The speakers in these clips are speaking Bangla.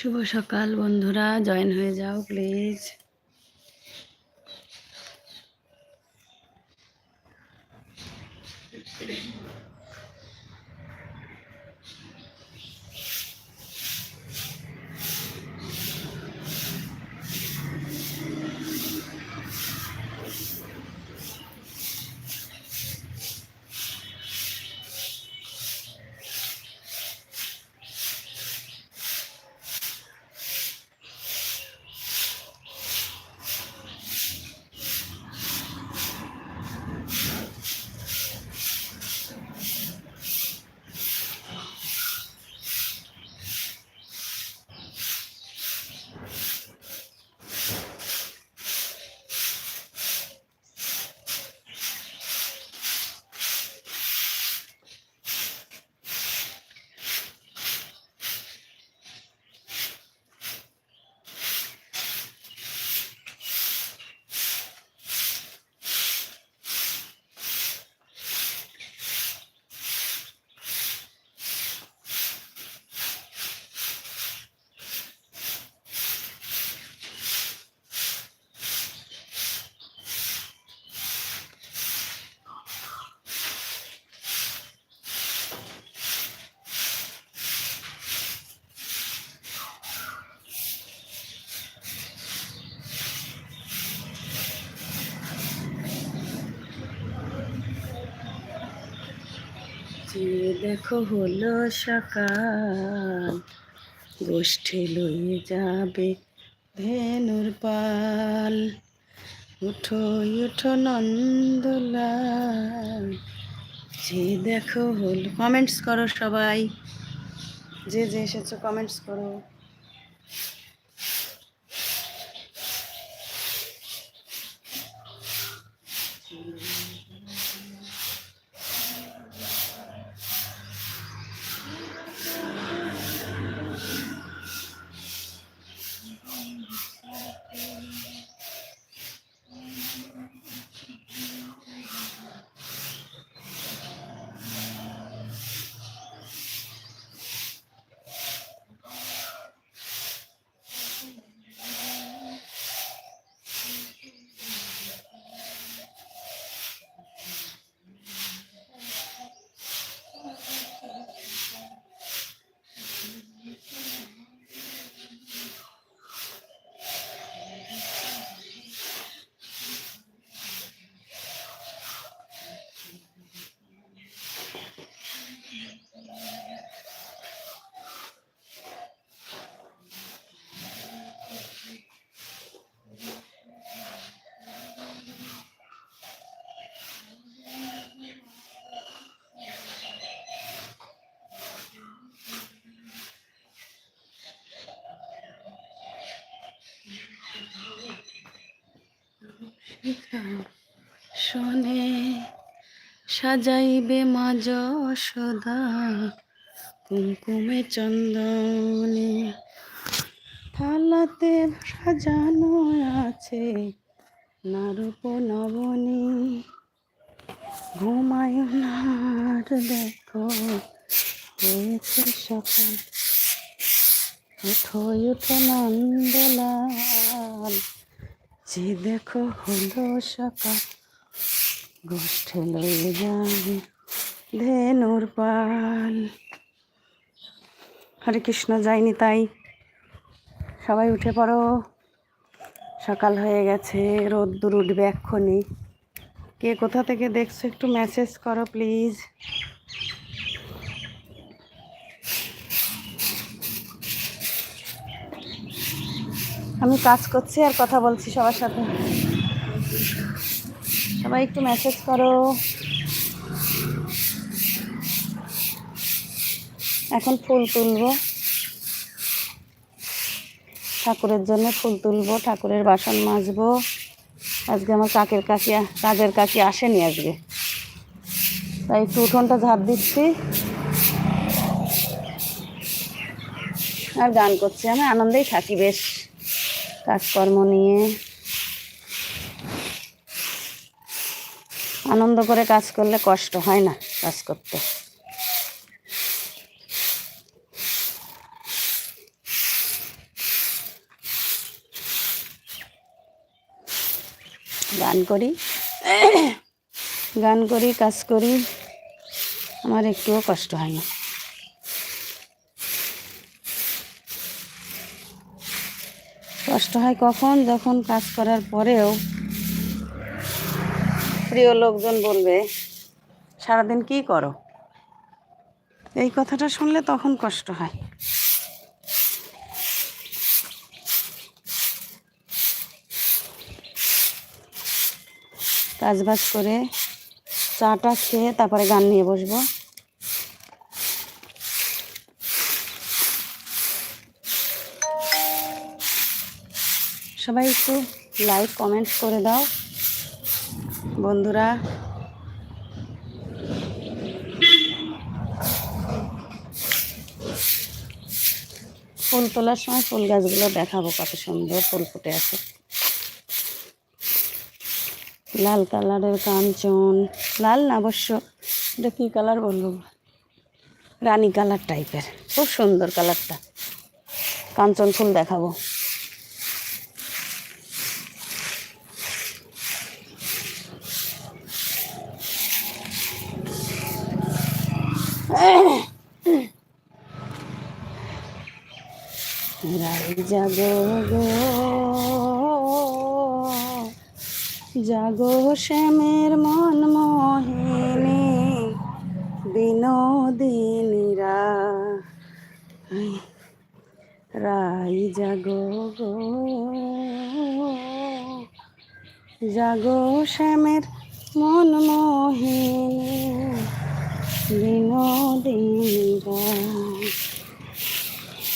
শুভ সকাল বন্ধুরা। জয়েন হয়ে যাও প্লিজ। যে দেখো হলো সকাল। গোষ্ঠী লইয়ে যাবে ধেনুর পাল। উঠো উঠো নন্দলাল। যে দেখো হলো কমেন্টস করো সবাই। যে যে এসেছ কমেন্টস করো। শোনে, সাজাইবে মা যশোদা কুমকুমে চন্দনে। থালাতে সাজানো আছে নারূপ নবনী। ঘুমায় নার দেখো, হয়েছে সকাল। উঠো উঠো নন্দলাল। যে দেখো হলো সকাল, গোষ্ঠে লইয়ে যাবে ধেনুর পাল। হরে কৃষ্ণ যায়নি তাই। সবাই উঠে পড়ো। সকাল হয়ে গেছে, রোদ্দুর উঠবে এক্ষুনি। কে কোথা থেকে দেখছ একটু মেসেজ করো প্লিজ আমি কাজ করছি আর কথা বলছি সবার সাথে। সবাই একটু মেসেজ করো। এখন ফুল তুলবো। ঠাকুরের জন্য ফুল তুলবো, ঠাকুরের বাসন মাজবো। আজকে আমার কাকের কাকি কাজের কাকি আসেনি আজকে। তাই একটু উঠোনটা ঝাঁপ দিচ্ছি। আর গান করছি আমি, আনন্দেই থাকি বেশ। কাজকর্ম নিয়ে আনন্দ করে কাজ করলে কষ্ট হয় না কাজ করতে। গান করি গান করি, কাজ করি, আমার একটুও কষ্ট হয় না। কষ্ট হয় কখন? যখন কাজ করার পরেও প্রিয় লোকজন বলবে, সারাদিন কি করো? এই কথাটা শুনলে তখন কষ্ট হয়। কাজ বাজ করে চাটা খেয়ে তারপরে গান নিয়ে বসবো। সবাই একটু লাইক কমেন্ট করে দাও। বন্ধুরা, ফুল তোলার সময় ফুল গাছগুলো দেখাবো কত সুন্দর ফুল ফুটে আছে। লাল কালারের কাঞ্চন, লাল না অবশ্য, এটা কী কালার বলব? রানী কালার টাইপের খুব সুন্দর কালারটা। কাঞ্চন ফুল দেখাবো রাই জাগো গো। জাগো শ্যামের মন মোহিনী বিনোদিনীরা রাই জাগো গো। জাগো শ্যামের মন মোহিনী বিনোদিনীরা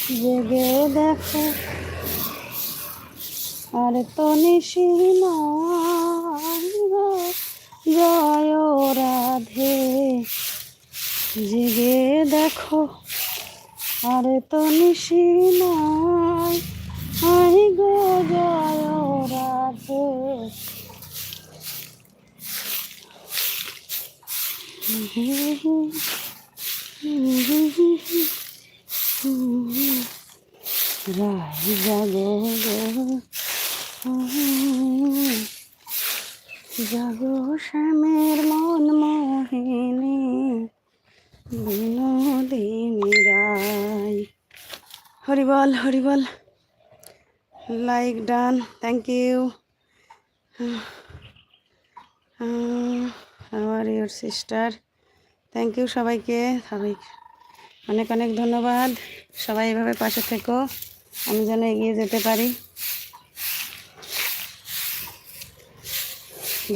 জেগে দেখো। আর তো নিশি জয় রাধে। জেগে দেখো, আর তো নিশি আই গো, জয় রাধে। রাই জাগো জাগো শ্যামের মন মোহিনী, Binodini Roy. Horrible horrible like done thank you আমার ইউর সিস্টার থ্যাংক ইউ সবাইকে সবাই অনেক অনেক ধন্যবাদ। সবাই এভাবে পাশে থেকো। আমি যেন এগিয়ে যেতে পারি।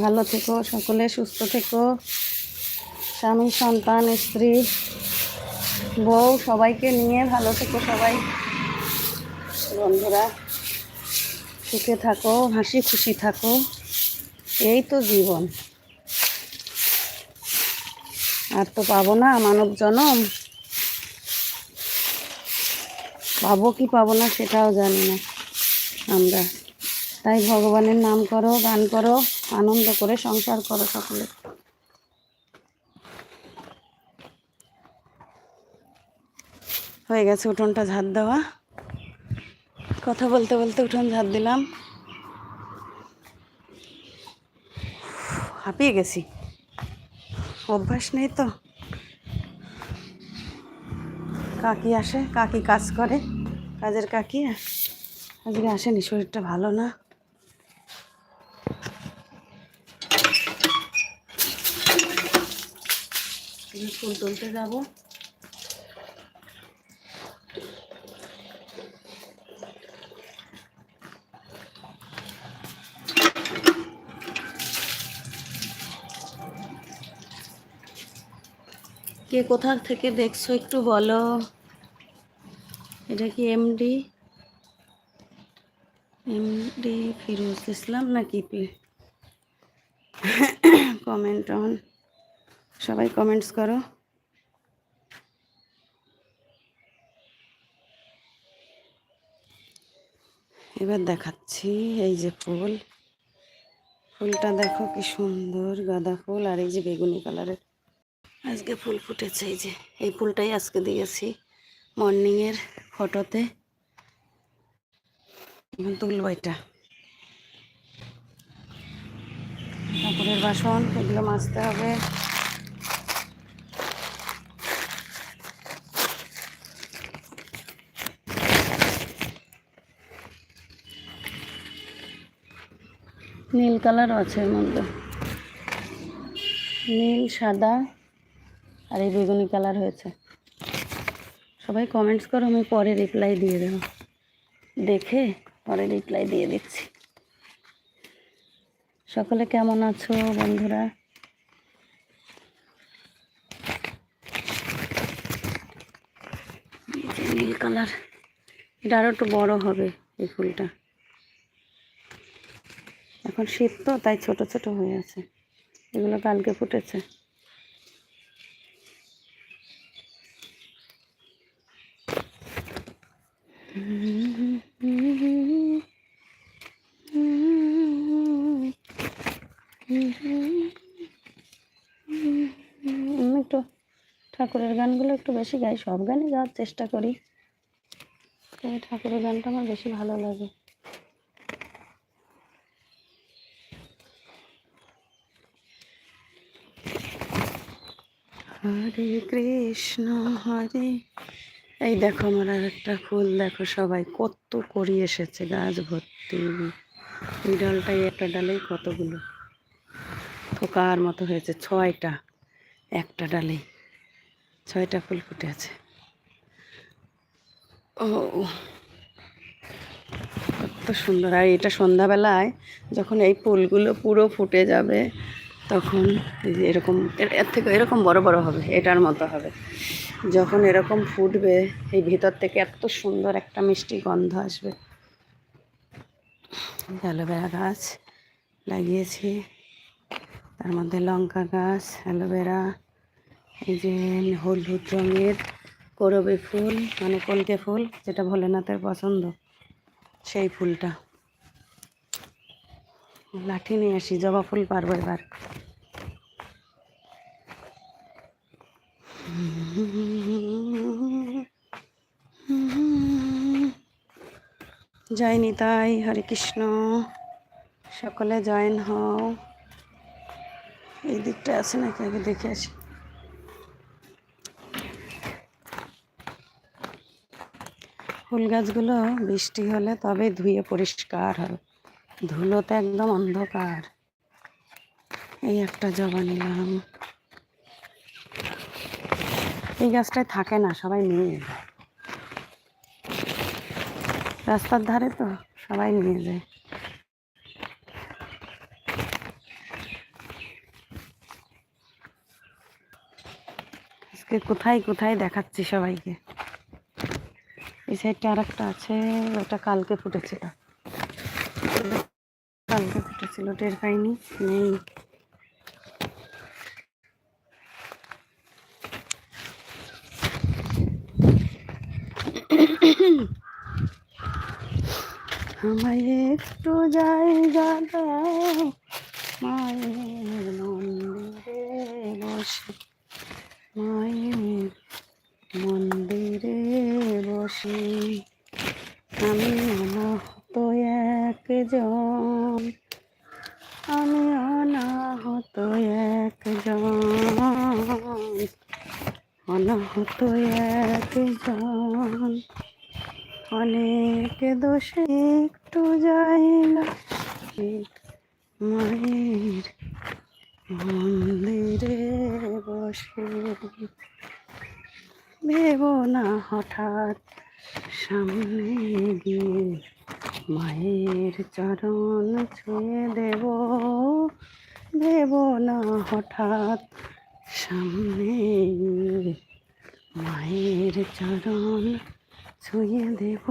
ভালো থেকো, সকলে সুস্থ থেকো। স্বামী, সন্তান, স্ত্রী, বউ, সবাইকে নিয়ে ভালো থেকো সবাই। বন্ধুরা, সুখে থাকো, হাসি খুশি থাকো। এই তো জীবন। আর তো পাবো না, মানব জনম। পাবো কি পাবো না সেটাও জানি না আমরা। তাই ভগবানের নাম করো, গান করো, আনন্দ করে সংসার করো সকলে। হয়ে গেছে উঠোনটা ঝাড় দেওয়া। কথা বলতে বলতে উঠোন ঝাড় দিলাম। হাঁপিয়ে গেছি। অভ্যাস নেই তো। কাকি আসে, কাকি কাজ করে। কাজের কাকি। আজকে আসেনি, শরীরটা ভালো না। ফুল তুলতে যাব। কে কোথা থেকে দেখছ একটু বলো। এটা কি এমডি এমডি ফিরোজ ইসলাম না নাকি কমেন্ট অন সবাই কমেন্টস করো। এবার দেখাচ্ছি, এই যে ফুল। ফুলটা দেখো কি সুন্দর, গাঁদা ফুল আর এই যে বেগুনি কালারের। আজকে ফুল ফুটেছে, এই যে, এই ফুলটাই আজকে দিয়েছি। মর্নিংয়ের ফটোতে। তুলব এটা। ঠাকুরের বাসন, এগুলো মাজতে হবে। নীল কালারও আছে এর মধ্যে। নীল, সাদা আর এই বেগুনি কালার হয়েছে। সবাই কমেন্টস করো, আমি পরে রিপ্লাই দিয়ে দেবো। দেখে পরে রিপ্লাই দিয়ে দিচ্ছি। সকলে কেমন আছো বন্ধুরা? নীল কালার। এটা আরও একটু বড় হবে এই ফুলটা। এখন শীত তো, তাই ছোট ছোট হয়ে আছে। এগুলো কালকে ফুটেছে আমি একটু ঠাকুরের গানগুলো একটু বেশি গাই, সব গানই গাওয়ার চেষ্টা করি। তবে ঠাকুরের গানটা আমার বেশি ভালো লাগে। হরে কৃষ্ণ, হরে। এই দেখো আমার আর একটা ফুল, দেখো সবাই কত করি এসেছে গাছ ভর্তি। এই ডালটাই একটা ডালেই কতগুলো? থোকার মতো হয়েছে ছয়টা, একটা ডালে ছয়টা ফুল ফুটে আছে। ও। কত সুন্দর। আর এটা সন্ধ্যাবেলায় যখন এই ফুলগুলো পুরো ফুটে যাবে, তখন এরকম, এর এর থেকে এরকম বড় বড় হবে, এটার মতো হবে। যখন এরকম ফুটবে, এই ভিতর থেকে এত সুন্দর একটা মিষ্টি গন্ধ আসবে। অ্যালোভেরা গাছ লাগিয়েছি। তার মধ্যে লঙ্কা গাছ, অ্যালোভেরা এই যে হলুদ রঙের করবি ফুল মানে কলকে ফুল, যেটা ভোলেনাথের পছন্দ, সেই ফুলটা। লাঠি নিয়ে আসি, জবা ফুল পারব এবার। জয় নিতাই, হরে কৃষ্ণ। সকলে জয়েন হও। এই দিকটা আছে নাকি? আগে দেখে আসি। ফুল গাছগুলো বৃষ্টি হলে তবে ধুয়ে পরিষ্কার হবে। ধুলোতে একদম অন্ধকার। এই একটা জবা নিলাম। এই গাছটায় থাকে না, সবাই নিয়ে যায়। রাস্তার ধারে তো সবাই নিয়ে যায়। আজকে কোথায় কোথায় দেখাচ্ছি সবাইকে? এই সাইডটা আর একটা আছে, ওটা কালকে ফুটেছিল। কালকে ফুটেছিল, টের পাইনি, নেই। আমায় একটু জায়গা দাও, মায়ের মন্দিরে বসে। মায়ের মন্দিরে বসে। আমি অনাহত একজন। আমি অনাহত একজন। অনাহত একজন। অনেক দোষে একটু যাই না। মায়ের মন্দিরে বসে। ভেব না হঠাৎ সামনে গিয়ে মায়ের চরণ ছুঁয়ে দেব। ভেব না হঠাৎ সামনে মায়ের চরণ ছুঁয়ে দেব।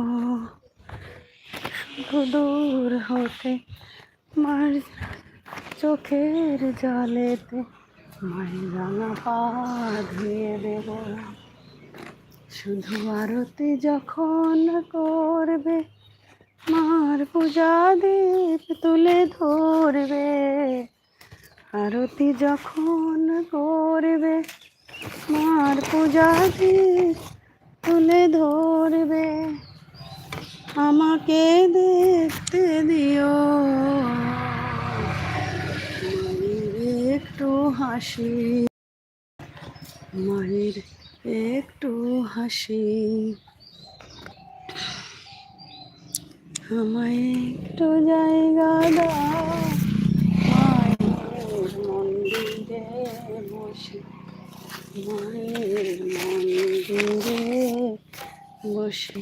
শুধু দূর হতে মার চোখের জলেতে মায়ের রাঙা পা ধুয়ে দেব। শুধু আরতি যখন করবে, মার পূজা দীপ তুলে ধরবে। আরতি যখন করবে, মার পূজা দীপ তুলে ধরবে। আমাকে দেখতে দিও। একটু হাসি, মায়ের একটু হাসি। আমায় একটু জায়গা দাও। মন্দিরে বসে, মায়ের মন্দিরে বসে।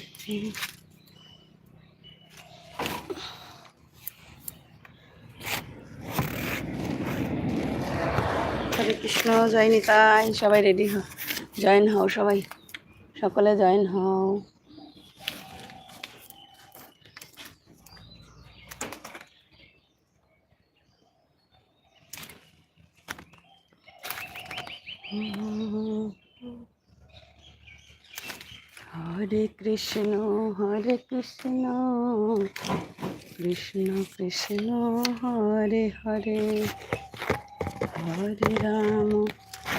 হরে কৃষ্ণ জয় নিতাই সবাই রেডি হও জয়েন হও সবাই। সকলে জয়েন হও। হরে কৃষ্ণ হরে কৃষ্ণ কৃষ্ণ কৃষ্ণ, হরে হরে হরে রাম।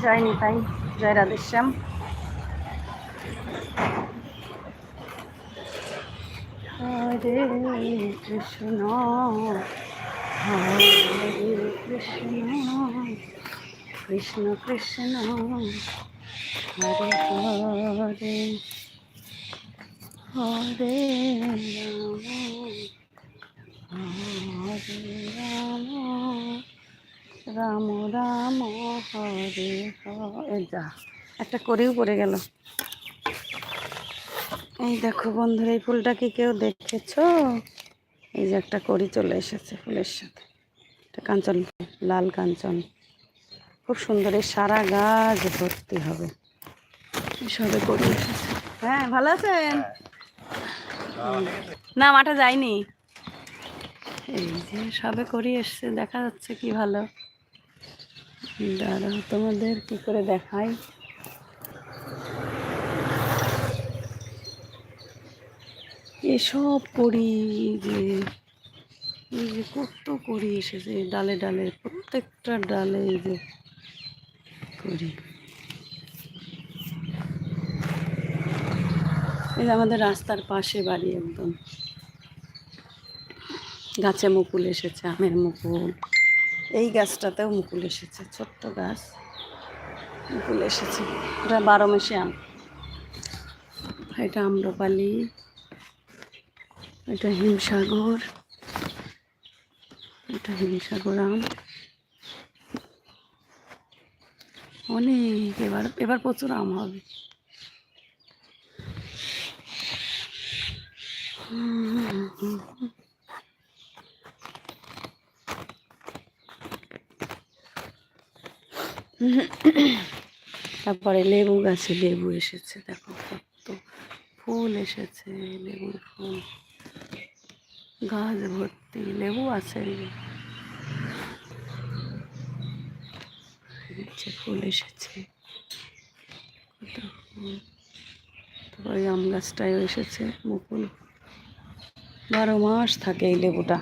জয় নিতাই জয় রাধেশ্যাম হরে কৃষ্ণ হরে কৃষ্ণ কৃষ্ণ কৃষ্ণ হরে হরে হরে হরে রাম রাম, হরে যা, একটা করেও পড়ে গেল। এই দেখো বন্ধুরা, এই ফুলটা কি কেউ দেখেছ? এই যে একটা করি চলে এসেছে ফুলের সাথে। এটা কাঞ্চন, লাল কাঞ্চন। খুব সুন্দর, এই সারা গাছ ভর্তি হবে। সবে করি এসেছে। হ্যাঁ ভালো আছেন? না, মাঠে যাইনি। এই যে সবে করি এসছে, দেখা যাচ্ছে কি ভালো। দাঁড়াও তোমাদের কি করে দেখাই? এসব করি যে যে কত করি এসেছে, ডালে ডালে, প্রত্যেকটা ডালে যে করি। এই আমাদের রাস্তার পাশে বাড়ি একদম। গাছে মুকুল এসেছে, আমের মুকুল। এই গাছটাতেও মুকুল এসেছে, ছোট্ট গাছ। মুকুল এসেছে। ওটা বারো মাসে আম। এটা আম্রপালি। এটা হিমসাগর। এটা হিমসাগর আম। অনেক, এবার এবার প্রচুর আম হবে। তারপরে লেবু গাছে লেবু এসেছে, দেখো কত ফুল এসেছে লেবুর ফুল, গাছ ভর্তি, লেবু আছে ফুল এসেছে তারপরে আম গাছটাও এসেছে, মুকুল। বারো মাস থাকে এই লেবুটা।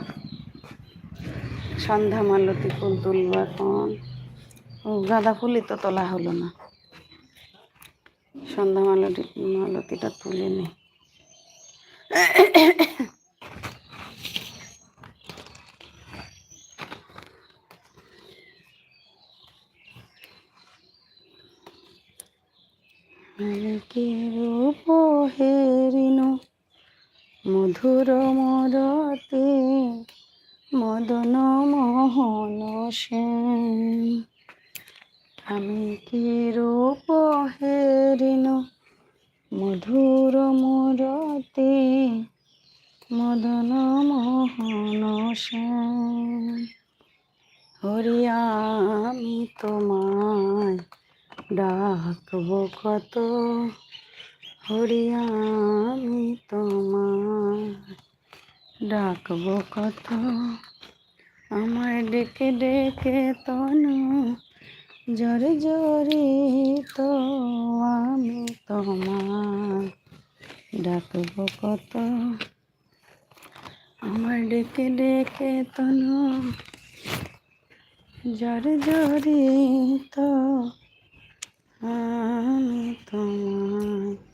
সন্ধ্যা মালতী ফুল তুলবো এখন। গাঁদা ফুলই তো তোলা হলো না। সন্ধ্যা মালতি, মালতিটা তুলে নি। রূপ মধুর মরতে মদন মোহন সেন। আমি কি রূপ হেরিন মধুর মরতে, মদন মোহন সেন। হরিয়া আমি তোমায় ডাকবো কত? হরিয়া আমি তোমায় ডাকবো কত? আমায় ডেকে ডেকে তনু জরে জরে তো আমি তোমার ডাকব কত? আমার ডেকে ডেকে তনু। জরে জরে তো আমি তোমার